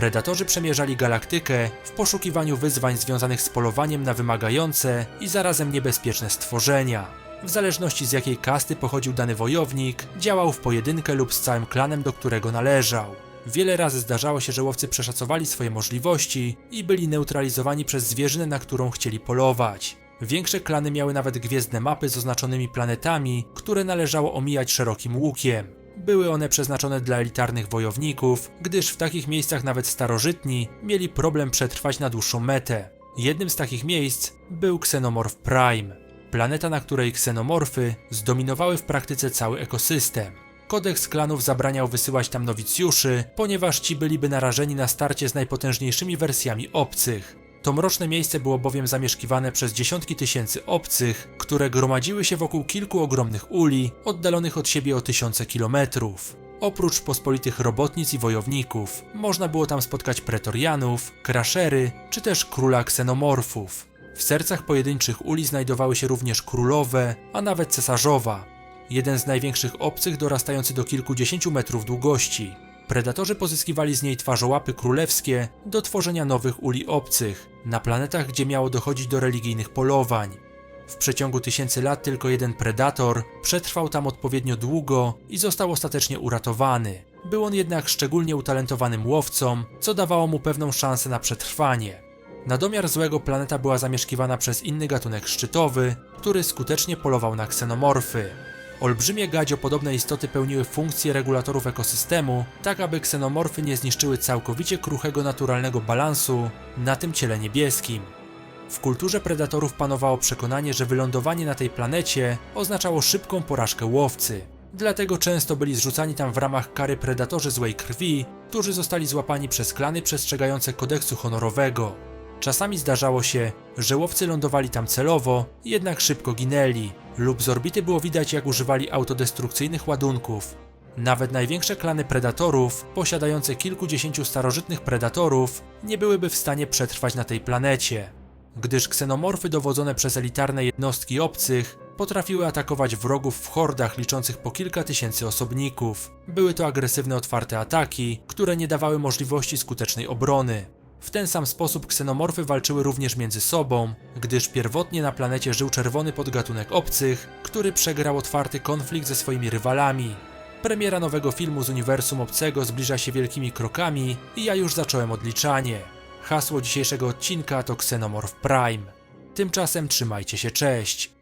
Predatorzy przemierzali galaktykę w poszukiwaniu wyzwań związanych z polowaniem na wymagające i zarazem niebezpieczne stworzenia. W zależności z jakiej kasty pochodził dany wojownik, działał w pojedynkę lub z całym klanem, do którego należał. Wiele razy zdarzało się, że łowcy przeszacowali swoje możliwości i byli neutralizowani przez zwierzynę, na którą chcieli polować. Większe klany miały nawet gwiezdne mapy z oznaczonymi planetami, które należało omijać szerokim łukiem. Były one przeznaczone dla elitarnych wojowników, gdyż w takich miejscach nawet starożytni mieli problem przetrwać na dłuższą metę. Jednym z takich miejsc był Xenomorph Prime, planeta, na której ksenomorfy zdominowały w praktyce cały ekosystem. Kodeks klanów zabraniał wysyłać tam nowicjuszy, ponieważ ci byliby narażeni na starcie z najpotężniejszymi wersjami obcych. To mroczne miejsce było bowiem zamieszkiwane przez dziesiątki tysięcy obcych, które gromadziły się wokół kilku ogromnych uli, oddalonych od siebie o tysiące kilometrów. Oprócz pospolitych robotnic i wojowników, można było tam spotkać pretorianów, kraszery czy też króla ksenomorfów. W sercach pojedynczych uli znajdowały się również królowe, a nawet cesarzowa. Jeden z największych obcych dorastający do kilkudziesięciu metrów długości. Predatorzy pozyskiwali z niej twarzołapy królewskie do tworzenia nowych uli obcych, na planetach, gdzie miało dochodzić do religijnych polowań. W przeciągu tysięcy lat tylko jeden predator przetrwał tam odpowiednio długo i został ostatecznie uratowany. Był on jednak szczególnie utalentowanym łowcą, co dawało mu pewną szansę na przetrwanie. Na domiar złego planeta była zamieszkiwana przez inny gatunek szczytowy, który skutecznie polował na ksenomorfy. Olbrzymie gadziopodobne istoty pełniły funkcje regulatorów ekosystemu, tak aby ksenomorfy nie zniszczyły całkowicie kruchego naturalnego balansu na tym ciele niebieskim. W kulturze predatorów panowało przekonanie, że wylądowanie na tej planecie oznaczało szybką porażkę łowcy. Dlatego często byli zrzucani tam w ramach kary predatorzy złej krwi, którzy zostali złapani przez klany przestrzegające kodeksu honorowego. Czasami zdarzało się, że łowcy lądowali tam celowo, jednak szybko ginęli, lub z orbity było widać, jak używali autodestrukcyjnych ładunków. Nawet największe klany predatorów, posiadające kilkudziesięciu starożytnych predatorów, nie byłyby w stanie przetrwać na tej planecie, gdyż ksenomorfy dowodzone przez elitarne jednostki obcych potrafiły atakować wrogów w hordach liczących po kilka tysięcy osobników. Były to agresywne otwarte ataki, które nie dawały możliwości skutecznej obrony. W ten sam sposób ksenomorfy walczyły również między sobą, gdyż pierwotnie na planecie żył czerwony podgatunek obcych, który przegrał otwarty konflikt ze swoimi rywalami. Premiera nowego filmu z uniwersum obcego zbliża się wielkimi krokami i ja już zacząłem odliczanie. Hasło dzisiejszego odcinka to Xenomorph Prime. Tymczasem trzymajcie się, cześć!